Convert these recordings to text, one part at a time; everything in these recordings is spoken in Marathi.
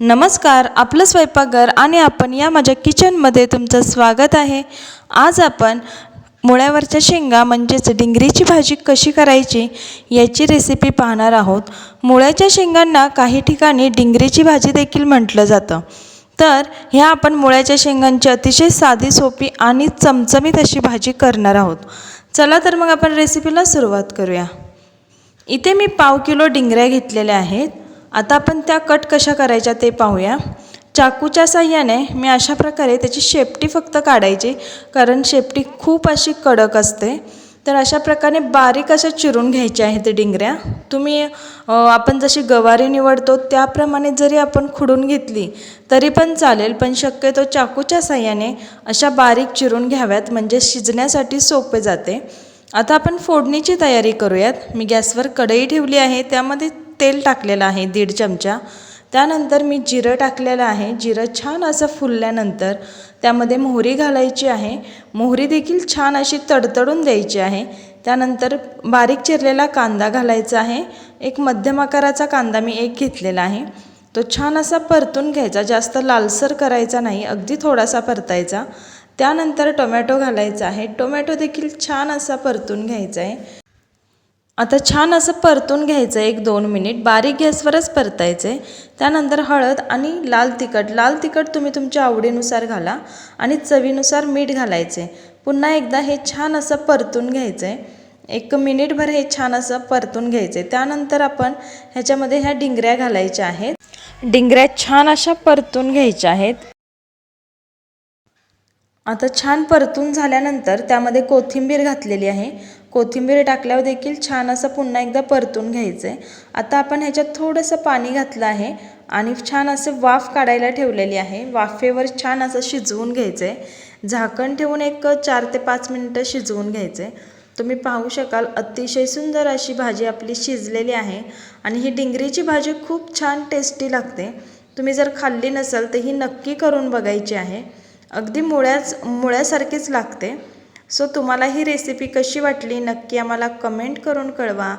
नमस्कार आपलं स्वयंपाकघर आणि आपण या माझ्या किचनमध्ये तुमचं स्वागत आहे. आज आपण मुळ्यावरच्या शेंगा म्हणजेच डिंगरीची भाजी कशी करायची याची रेसिपी पाहणार आहोत. मुळ्याच्या शेंगांना काही ठिकाणी डिंगरीची भाजी देखील म्हटलं जातं. तर ह्या आपण मुळ्याच्या शेंगांची अतिशय साधी सोपी आणि चमचमीत अशी भाजी करणार आहोत. चला तर मग आपण रेसिपीला सुरुवात करूया. इथे मी पाव किलो डिंगऱ्या घेतलेल्या आहेत. आता आपण त्या कट कशा करायच्या ते पाहूया. चाकूच्या साह्याने मी अशा प्रकारे त्याची शेपटी फक्त काढायची कारण शेपटी खूप अशी कडक असते. तर अशा प्रकारे बारीक अशा चिरून घ्यायच्या आहेत डिंगऱ्या. तुम्ही आपण जशी गवारी निवडतो त्याप्रमाणे जरी आपण खुडून घेतली तरी पण चालेल पण शक्यतो चाकूच्या साह्याने अशा बारीक चिरून घ्याव्यात म्हणजे शिजण्यासाठी सोपे जाते. आता आपण फोडणीची तयारी करूयात. मी गॅसवर कढई ठेवली आहे त्यामध्ये तेल टाकलेलं आहे दीड चमचा. त्यानंतर मी जिरं टाकलेलं आहे. जिरं छान असं फुलल्यानंतर त्यामध्ये मोहरी घालायची आहे. मोहरी देखील छान अशी तडतडून द्यायची आहे. त्यानंतर बारीक चिरलेला कांदा घालायचा आहे. एक मध्यम आकाराचा कांदा मी एक घेतलेला आहे. तो छान असा परतून घ्यायचा. जास्त लालसर करायचा नाही अगदी थोडासा परतायचा. त्यानंतर टोमॅटो घालायचा आहे. टोमॅटो देखील छान असा परतून घ्यायचा आहे. आता छान असं परतून घ्यायचं आहे एक दोन मिनिट बारीक गॅसवरच परतायचं. आहे त्यानंतर हळद आणि लाल तिखट लाल तिखट तुम्ही तुमच्या आवडीनुसार घाला आणि चवीनुसार मीठ घालायचे. पुन्हा एकदा हे छान असं परतून घ्यायचं. आहे एक मिनिटभर हे छान असं परतून घ्यायचं. आहे त्यानंतर आपण ह्याच्यामध्ये ह्या डिंगऱ्या घालायच्या आहेत. डिंगऱ्या छान अशा परतून घ्यायच्या आहेत. आता छान परतून झाल्यानंतर त्यामध्ये कोथिंबीर घातलेली आहे. कोथिंबीर टाकल्यावर देखील छान असं पुन्हा एकदा परतून घ्यायचं आहे आता आपण ह्याच्यात थोडंसं पाणी घातलं आहे आणि छान असं वाफ काढायला ठेवलेली आहे. वाफेवर छान असं शिजवून घ्यायचं आहे झाकण ठेवून एक चार ते पाच मिनटं शिजवून घ्यायचं आहे तुम्ही पाहू शकाल अतिशय सुंदर अशी भाजी आपली शिजलेली आहे आणि ही डिंगरीची भाजी खूप छान टेस्टी लागते. तुम्ही जर खाल्ली नसेल तर ही नक्की करून बघायची आहे. अगदी मुळ्याच मुळ्यासारखीच लागते. सो तुम्हाला ही रेसिपी कशी वाटली नक्की आम्हाला कमेंट करून कळवा.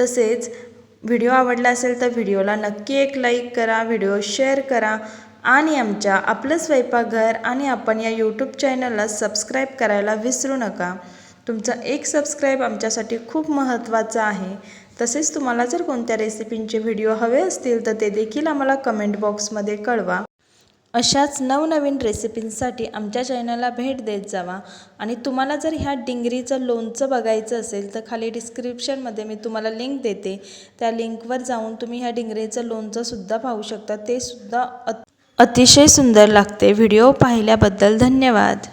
तसेच व्हिडिओ आवडला असेल तर व्हिडिओला नक्की एक लाईक करा व्हिडिओ शेअर करा आणि आमच्या आपलं स्वयंपाकघर आणि आपण या यूट्यूब चॅनलला सबस्क्राईब करायला विसरू नका. तुमचा एक सबस्क्राईब आमच्यासाठी खूप महत्त्वाचं आहे. तसेच तुम्हाला जर कोणत्या रेसिपींचे व्हिडिओ हवे असतील तर ते देखील आम्हाला कमेंट बॉक्समध्ये कळवा. अशाच नवनवीन रेसिपींसाठी आमच्या चॅनलला भेट देत जावा. आणि तुम्हाला जर ह्या डिंगरीचं लोणचं बघायचं असेल तर खाली डिस्क्रिप्शनमध्ये मी तुम्हाला लिंक देते. त्या लिंकवर जाऊन तुम्ही ह्या डिंगरीचं लोणचंसुद्धा पाहू शकता. ते सुद्धा अत अतिशय सुंदर लागते. व्हिडिओ पाहिल्याबद्दल धन्यवाद.